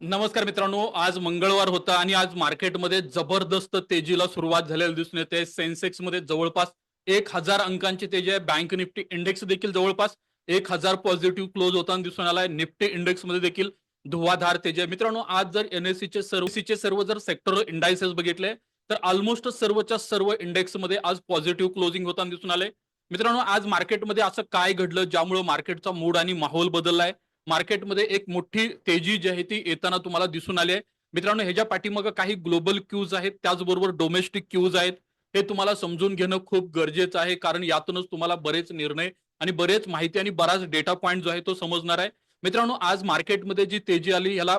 नमस्कार मित्रांनो आज मंगळवार होता आणि आज मार्केटमध्ये जबरदस्त तेजीला सुरुवात झालेली दिसून येते. सेन्सेक्समध्ये जवळपास एक हजार अंकांची तेजी आहे. बँक निफ्टी इंडेक्स देखील जवळपास एक हजार पॉझिटिव्ह क्लोज होताना दिसून आलाय. निफ्टी इंडेक्समध्ये देखील धुवाधार तेजी आहे. मित्रांनो आज जर एनएससीचे सर्व चे सर्व जर सेक्टर इंडायसेस बघितले तर ऑलमोस्ट सर्वच्या सर्व इंडेक्समध्ये आज पॉझिटिव्ह क्लोजिंग होताना दिसून आले मित्रांनो आज मार्केटमध्ये असं काय घडलं ज्यामुळे मार्केटचा मूड आणि माहोल बदललाय? मार्केटमध्ये एक मोठी तेजी जी आहे ती येताना तुम्हाला दिसून आली आहे. मित्रांनो ह्याच्या पाठीमागं काही ग्लोबल क्यूज आहेत त्याचबरोबर डोमेस्टिक क्यूज आहेत. हे तुम्हाला समजून घेणं खूप गरजेचं आहे कारण यातूनच तुम्हाला बरेच निर्णय आणि बरेच माहिती आणि बराच डेटा पॉईंट जो आहे तो समजणार आहे. मित्रांनो आज मार्केटमध्ये जी तेजी आली याला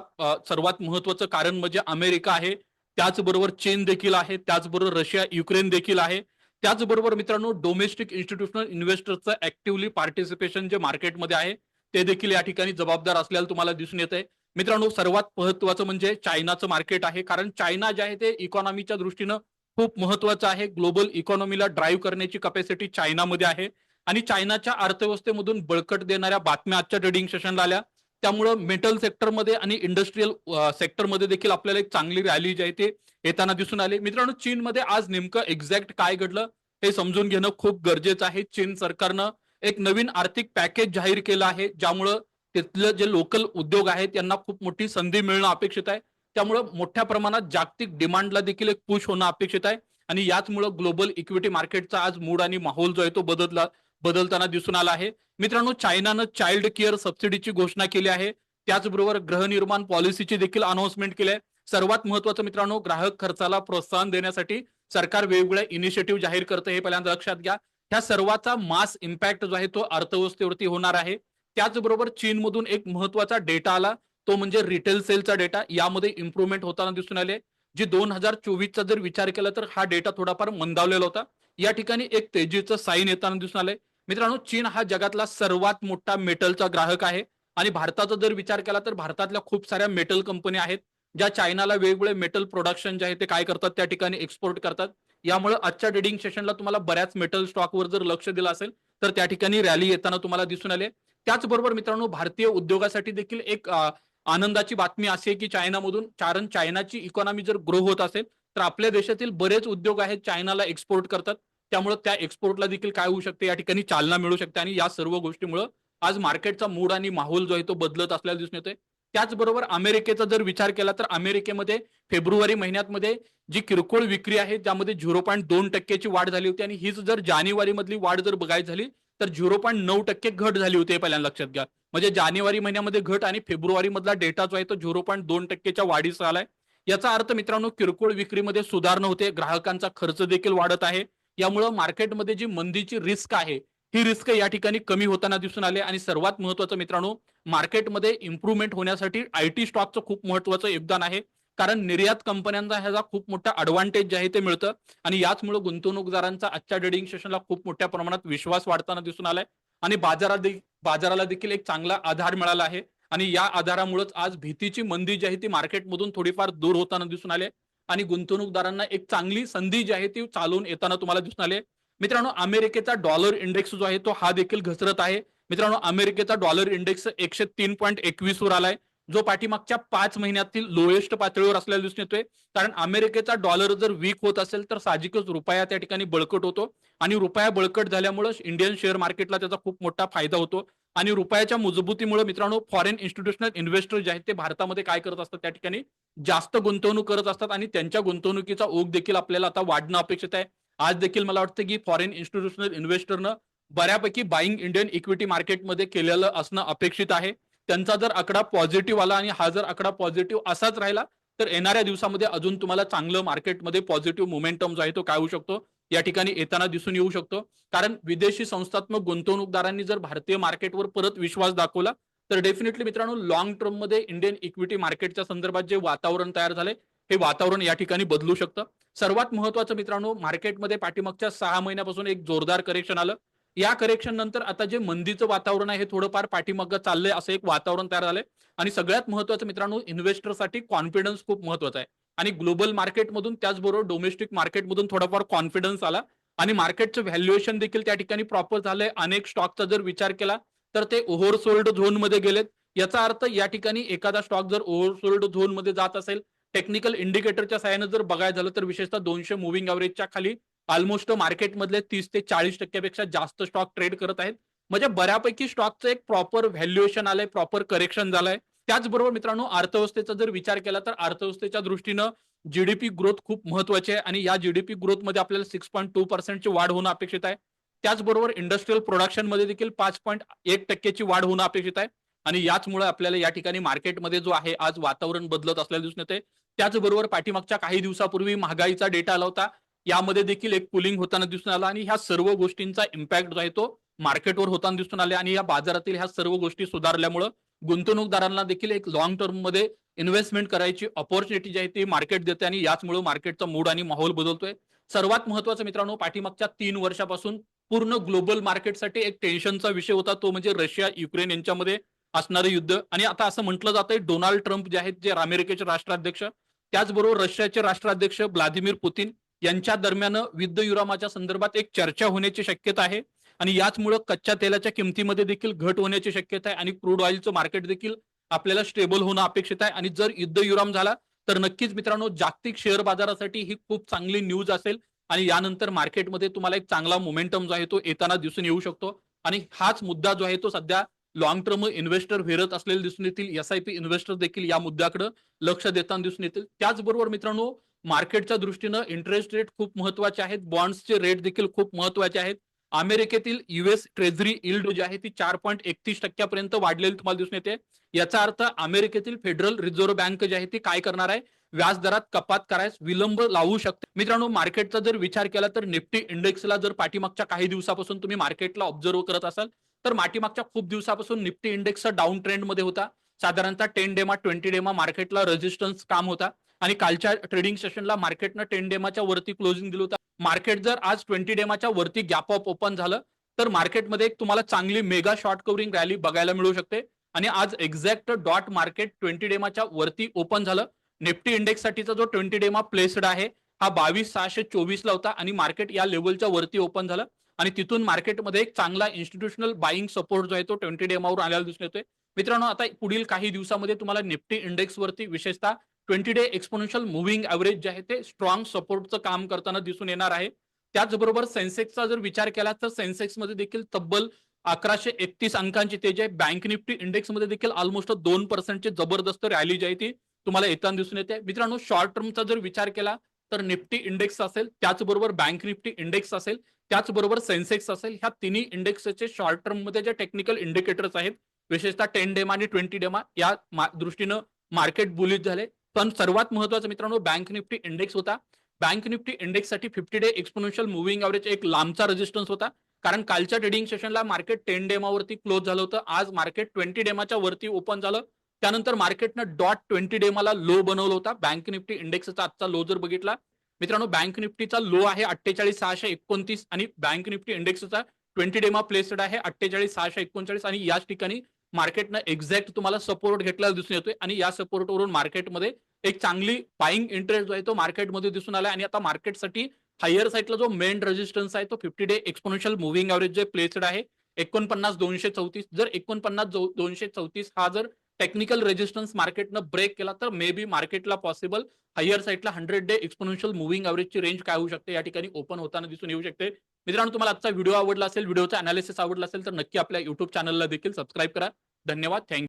सर्वात महत्वाचं कारण म्हणजे अमेरिका आहे. त्याचबरोबर चीन देखील आहे त्याचबरोबर रशिया युक्रेन देखील आहे. त्याचबरोबर मित्रांनो डोमेस्टिक इन्स्टिट्यूशनल इन्व्हेस्टरचं ऍक्टिव्हली पार्टिसिपेशन जे मार्केटमध्ये आहे ते देखील या ठिकाणी जबाबदार असल्याला तुम्हाला दिसून येत आहे मित्रांनो सर्वात महत्वाचं म्हणजे चायनाचं मार्केट आहे. कारण चायना जे आहे ते इकॉनॉमीच्या दृष्टीनं खूप महत्वाचं आहे. ग्लोबल इकॉनॉमीला ड्राईव्ह करण्याची कपॅसिटी चायनामध्ये आहे. आणि चायनाच्या अर्थव्यवस्थेमधून बळकट देणाऱ्या बातम्या आजच्या ट्रेडिंग सेशनला आल्या. त्यामुळं मेटल सेक्टरमध्ये आणि इंडस्ट्रीयल सेक्टरमध्ये देखील आपल्याला एक चांगली रॅली जी आहे ते येताना दिसून आली. मित्रांनो चीनमध्ये आज नेमकं एक्झॅक्ट काय घडलं हे समजून घेणं खूप गरजेचं आहे. चीन सरकारनं एक नवीन आर्थिक पॅकेज जाहीर केलं आहे ज्यामुळं तिथलं जे लोकल उद्योग आहेत त्यांना खूप मोठी संधी मिळणं अपेक्षित आहे. त्यामुळं मोठ्या प्रमाणात जागतिक डिमांडला देखील एक पुश होणं अपेक्षित आहे. आणि याचमुळं ग्लोबल इक्विटी मार्केटचा आज मूड आणि माहोल जो आहे तो बदलला बदलताना दिसून आला आहे. मित्रांनो चायनानं चाइल्ड केअर सबसिडीची घोषणा केली आहे. त्याचबरोबर गृहनिर्माण पॉलिसीची देखील अनाउन्समेंट केली आहे. सर्वात महत्वाचं मित्रांनो ग्राहक खर्चाला प्रोत्साहन देण्यासाठी सरकार वेगवेगळ्या इनिशिएटिव्ह जाहीर करतं हे पहिल्यांदा लक्षात घ्या. ह्या सर्वाचा मास इम्पॅक्ट जो आहे तो अर्थव्यवस्थेवरती होणार आहे. त्याचबरोबर चीनमधून एक महत्त्वाचा डेटा आला. तो म्हणजे रिटेल सेलचा डेटा यामध्ये इम्प्रुव्हमेंट होताना दिसून आले. जी दोन हजार चोवीसचा जर विचार केला तर हा डेटा थोडाफार मंदावलेला होता. या ठिकाणी एक तेजीचं साईन येताना दिसून आलंय. मित्रांनो चीन हा जगातला सर्वात मोठा मेटलचा ग्राहक आहे. आणि भारताचा जर विचार केला तर भारतातल्या खूप साऱ्या मेटल कंपन्या आहेत ज्या चायनाला वेगवेगळे मेटल प्रोडक्शन जे आहे ते काय करतात त्या ठिकाणी एक्सपोर्ट करतात. यामुळे आजच्या ट्रेडिंग सेशनला तुम्हाला बऱ्याच मेटल स्टॉकवर जर लक्ष दिलं असेल तर त्या ठिकाणी रॅली येताना तुम्हाला दिसून आले. त्याचबरोबर मित्रांनो भारतीय उद्योगासाठी देखील एक आनंदाची बातमी अशी आहे की चायनामधून कारण चायनाची इकॉनॉमी जर ग्रो होत असेल तर आपल्या देशातील बरेच उद्योग आहेत चायनाला एक्सपोर्ट करतात. त्यामुळे त्या एक्सपोर्टला देखील काय होऊ शकते? या ठिकाणी चालना मिळू शकते. आणि या सर्व गोष्टीमुळे आज मार्केटचा मूड आणि माहोल जो आहे तो बदलत असल्याला दिसून येतोय. त्याचबरोबर अमेरिकेचा जर विचार केला तर अमेरिकेमध्ये फेब्रुवारी महिन्यात मध्ये जी किरकोळ विक्री आहे त्यामध्ये झिरो पॉईंट दोन टक्क्याची वाढ झाली होती आणि हीच जर जानेवारी मधली वाढ जर बघायची झाली तर झिरो पॉईंट नऊ टक्के घट झाली होती हे पहिल्यांदा लक्षात घ्या. म्हणजे जानेवारी महिन्यामध्ये घट आणि फेब्रुवारी मधला डेटा जो आहे तो झिरो पॉईंट दोन टक्केच्या वाढीस आलाय. याचा अर्थ मित्रांनो किरकोळ विक्रीमध्ये सुधारणा होते ग्राहकांचा खर्च देखील वाढत आहे. यामुळं मार्केटमध्ये जी मंदीची रिस्क आहे ही रिस्क या ठिकाणी कमी होताना दिसून आले. आणि सर्वात महत्वाचं मित्रांनो मार्केटमध्ये इम्प्रुव्हमेंट होण्यासाठी आयटी स्टॉकचं खूप महत्वाचं योगदान आहे. कारण निर्यात कंपन्यांचा ह्याचा खूप मोठा अडव्हान्टेज जे आहे ते मिळतं. आणि याचमुळे गुंतवणूकदारांचा आजच्या ट्रेडिंग सेशनला खूप मोठ्या प्रमाणात विश्वास वाढताना दिसून आलाय. आणि बाजारात बाजाराला देखील एक चांगला आधार मिळाला आहे. आणि या आधारामुळेच आज भीतीची मंदी जी आहे ती मार्केटमधून थोडीफार दूर होताना दिसून आले. आणि गुंतवणूकदारांना एक चांगली संधी जी आहे ती चालून येताना तुम्हाला दिसून आले. मित्रांनो अमेरिकेचा डॉलर इंडेक्स जो आहे तो हा देखील घसरत आहे. मित्रांनो अमेरिकेचा डॉलर इंडेक्स एकशे तीन पॉईंट एकवीस वर आलाय. जो पाठीमागच्या पाच महिन्यातील लोएस्ट पातळीवर असलेला दिसून येतोय. कारण अमेरिकेचा डॉलर जर वीक होत असेल तर साहजिकच रुपया त्या ठिकाणी बळकट होतो. आणि रुपया बळकट झाल्यामुळे इंडियन शेअर मार्केटला त्याचा खूप मोठा फायदा होतो. आणि रुपयाच्या मजबूतीमुळे मित्रांनो फॉरेन इन्स्टिट्यूशनल इन्व्हेस्टर जे आहेत ते भारतामध्ये काय करत असतात त्या ठिकाणी जास्त गुंतवणूक करत असतात. आणि त्यांच्या गुंतवणुकीचा ओघ देखील आपल्याला आता वाढणं अपेक्षित आहे. आज देखील मला वाटतं की फॉरेन इन्स्टिट्यूशनल इन्व्हेस्टरनं बऱ्यापैकी बाईंग इंडियन इक्विटी मार्केटमध्ये केलेलं असणं अपेक्षित आहे. त्यांचा जर आकडा पॉझिटिव्ह आला आणि हा जर आकडा पॉझिटिव्ह असाच राहिला तर येणाऱ्या दिवसामध्ये अजून तुम्हाला चांगलं मार्केटमध्ये पॉझिटिव्ह मोमेंटम जो आहे तो काय होऊ शकतो? या ठिकाणी येताना दिसून येऊ शकतो. कारण विदेशी संस्थात्मक गुंतवणूकदारांनी जर भारतीय मार्केटवर परत विश्वास दाखवला तर डेफिनेटली मित्रांनो लॉंग टर्ममध्ये इंडियन इक्विटी मार्केटच्या संदर्भात जे वातावरण तयार झालंय हे वातावरण या ठिकाणी बदलू शकतं. सर्वात महत्वाचं मित्रांनो मार्केटमध्ये पाठीमागच्या सहा महिन्यापासून एक जोरदार करेक्शन आलं. या करेक्शन नंतर आता जे मंदीचं वातावरण आहे हे थोडंफार पाठीमागं चाललंय असं एक वातावरण तयार झालंय. आणि सगळ्यात महत्वाचं मित्रांनो इन्व्हेस्टरसाठी कॉन्फिडन्स खूप महत्त्वाचा आहे. आणि ग्लोबल मार्केटमधून त्याचबरोबर डोमेस्टिक मार्केटमधून थोडाफार कॉन्फिडन्स आला. आणि मार्केटचं व्हॅल्युएशन देखील त्या ठिकाणी प्रॉपर झालंय. अनेक स्टॉकचा जर विचार केला तर ते ओव्हरसोल्ड झोनमध्ये गेलेत. याचा अर्थ या ठिकाणी एखादा स्टॉक जर ओव्हरसोल्ड झोनमध्ये जात असेल टेक्निकल इंडिकेटरच्या सहाय्याने जर बघायला झालं तर विशेषतः दोनशे मुव्हिंग अवरेजच्या खाली ऑलमोस्ट मार्केटमधले तीस ते चाळीस टक्क्यापेक्षा जास्त स्टॉक ट्रेड करत आहेत. म्हणजे बऱ्यापैकी स्टॉकचं एक प्रॉपर व्हॅल्युएशन आलंय प्रॉपर करेक्शन झालंय. त्याचबरोबर मित्रांनो अर्थव्यवस्थेचा जर विचार केला तर अर्थव्यवस्थेच्या दृष्टीनं जीडीपी ग्रोथ खूप महत्वाची आहे आणि या जीडीपी ग्रोथमध्ये आपल्याला सिक्स पॉईंट टू पर्सेंटची वाढ होणं अपेक्षित आहे. त्याचबरोबर इंडस्ट्रीयल प्रोडक्शनमध्ये देखील पाच पॉईंट एक टक्क्याची वाढ होणं अपेक्षित आहे. आणि याचमुळे आपल्याला या ठिकाणी मार्केटमध्ये जो आहे आज वातावरण बदलत असल्याचं दिसून येते त्याचबरोबर पाठीमागच्या काही दिवसापूर्वी महागाईचा डेटा आला होता. यामध्ये देखील एक पुलिंग होताना दिसून आला आणि ह्या सर्व गोष्टींचा इम्पॅक्ट जो आहे तो मार्केटवर होताना दिसून आले आणि या बाजारातील ह्या सर्व गोष्टी सुधारल्यामुळं गुंतवणूकदारांना देखील एक लॉंग टर्ममध्ये इन्व्हेस्टमेंट करायची ऑपॉर्च्युनिटी जी आहे ती मार्केट देते आणि याचमुळे मार्केटचा मूड आणि माहोल बदलतोय. सर्वात महत्वाचं मित्रांनो पाठीमागच्या तीन वर्षापासून पूर्ण ग्लोबल मार्केटसाठी एक टेन्शनचा विषय होता तो म्हणजे रशिया युक्रेन यांच्यामध्ये असणारे युद्ध. आणि आता असं म्हटलं जातंय डोनाल्ड ट्रम्प जे आहेत जे अमेरिकेचे राष्ट्राध्यक्ष त्याचबरोबर रशियाचे राष्ट्राध्यक्ष व्लादिमीर पुतीन यांच्या दरम्यान युद्ध युरामाच्या संदर्भात एक चर्चा होण्याची शक्यता आहे. आणि याचमुळे कच्च्या तेलाच्या किमतीमध्ये देखील घट होण्याची शक्यता आहे आणि क्रूड ऑइलचं मार्केट देखील आपल्याला स्टेबल होणं अपेक्षित आहे. आणि जर युद्ध युराम झाला तर नक्कीच मित्रांनो जागतिक शेअर बाजारासाठी ही खूप चांगली न्यूज असेल. आणि यानंतर मार्केटमध्ये तुम्हाला एक चांगला मोमेंटम जो आहे तो येताना दिसून येऊ शकतो. आणि हाच मुद्दा जो आहे तो सध्या लॉंग टर्म इन्व्हेस्टर फिरत असलेले दिसून येतील. एस आय पी इन्व्हेस्टर देखील या मुद्द्याकडे लक्ष देताना दिसून येतील. त्याचबरोबर मित्रांनो मार्केटच्या दृष्टीनं इंटरेस्ट रेट खूप महत्त्वाचे आहेत. बॉन्ड्सचे रेट देखील खूप महत्त्वाचे आहेत. अमेरिकेतील युएस ट्रेझरी इल्ड जी आहे ती चार पॉईंट एकतीस टक्क्यापर्यंत वाढलेली तुम्हाला दिसून येते. याचा अर्थ अमेरिकेतील फेडरल रिझर्व्ह बँक जी आहे ती काय करणार आहे? व्याजदरात कपात करायस विलंब लावू शकते. मित्रांनो मार्केटचा जर विचार केला तर निफ्टी इंडेक्सला जर पाठीमागच्या काही दिवसापासून तुम्ही मार्केटला ऑब्झर्व करत असाल तर माठीमागच्या खूप दिवसापासून निफ्टी इंडेक्स डाऊन ट्रेंडमध्ये होता. साधारणतः टेन डेमा ट्वेंटी डेमा मार्केटला रेजिस्टन्स काम होता. आणि कालच्या ट्रेडिंग सेशनला मार्केटनं टेन डेमाच्या वरती क्लोजिंग दिलं होतं. मार्केट जर आज ट्वेंटी डेमाच्या वरती गॅप ऑफ ओपन झालं तर मार्केटमध्ये एक तुम्हाला चांगली मेगा शॉर्ट कव्हरिंग रॅली बघायला मिळू शकते. आणि आज एक्झॅक्ट डॉट मार्केट ट्वेंटी डेमाच्या वरती ओपन झालं. निफ्टी इंडेक्स साठीचा जो ट्वेंटी डेमा प्लेस्ड आहे हा बावीस सहाशे चोवीसला होता आणि मार्केट या लेवलच्या वरती ओपन झालं. आणि तिथून मार्केटमध्ये एक चांगला इन्स्टिट्यूशनल बाईंग सपोर्ट जो आहे तो ट्वेंटी डेमावर आलेला दिसून येतोय. मित्रांनो आता पुढील काही दिवसामध्ये तुम्हाला निफ्टी इंडेक्स वरती विशेषतः twenty day exponential moving average जे आहे ते स्ट्रॉंग सपोर्टचं काम करताना दिसून येणार आहे. त्याचबरोबर सेन्सेक्सचा जर विचार केला तर सेन्सेक्समध्ये देखील तब्बल अकराशे एकतीस अंकांची तेज आहे बँक निफ्टी इंडेक्समध्ये देखील ऑलमोस्ट दोन पर्सेंटची जबरदस्त रॅली जी आहे ती तुम्हाला येताना दिसून येते. मित्रांनो शॉर्ट टर्मचा जर विचार केला तर निफ्टी इंडेक्स असेल त्याचबरोबर बँक निफ्टी इंडेक्स असेल त्याचबरोबर सेन्सेक्स असेल ह्या तिन्ही इंडेक्सचे शॉर्ट टर्ममध्ये जे टेक्निकल इंडिकेटर्स आहेत विशेषतः टेन डेमा आणि ट्वेंटी डेमा या दृष्टीनं मार्केट बुलिश झाले. पण सर्वात महत्वाचं मित्रांनो बँक निफ्टी इंडेक्स होता. Bank Nifty इंडेक्ससाठी fifty day exponential moving average एक लांबचा रेजिस्टन्स होता. कारण कालच्या ट्रेडिंग सेशनला मार्केट टेन डेमावरती क्लोज झालं होतं. आज मार्केट ट्वेंटी डेमाच्या वरती ओपन झालं. त्यानंतर मार्केटनं डॉट ट्वेंटी डेमाला लो बनवलं होता. बँक निफ्टी इंडेक्सचा आजचा लो जर बघितला मित्रांनो बँक निफ्टीचा लो आहे अठ्ठेचाळीस सहाशे एकोणतीस आणि बँक निफ्टी इंडेक्सचा ट्वेंटी डेमा प्लेसड आहे अठ्ठेचाळीस सहाशे एकोणचाळीस आणि याच ठिकाणी मार्केटनं एक्झॅक्ट तुम्हाला सपोर्ट घेतलेला दिसून येतोय आणि या सपोर्टवरून मार्केटमध्ये एक चांगली बाईंग इंटरेस्ट जो आहे तो मार्केटमध्ये दिसून आला आणि आता मार्केटसाठी हायर साईडला जो मेन रेजिस्टन्स आहे तो fifty day exponential moving average जे प्लेसड आहे एकोणपन्नास दोनशे चौतीस. जर एकोणपन्नास दोनशे चौतीस हा जर टेक्निकल रेजिस्टन्स मार्केटनं ब्रेक केला तर मे बी मार्केटला पॉसिबल हायर साईडला हंड्रेड डे एक्सपोनेन्शियल मुव्हिंग ॲव्हरेजची रेंज काय होऊ शकते? या ठिकाणी ओपन होताना दिसून येऊ शकते. मित्रांनो तुम्हाला आजचा व्हिडिओ आवडला असेल व्हिडिओचा अनालिसिस आवडला असेल तर नक्की आपल्या युट्यूब चॅनलला देखील सबस्क्राईब करा. धन्यवाद. थँक्यू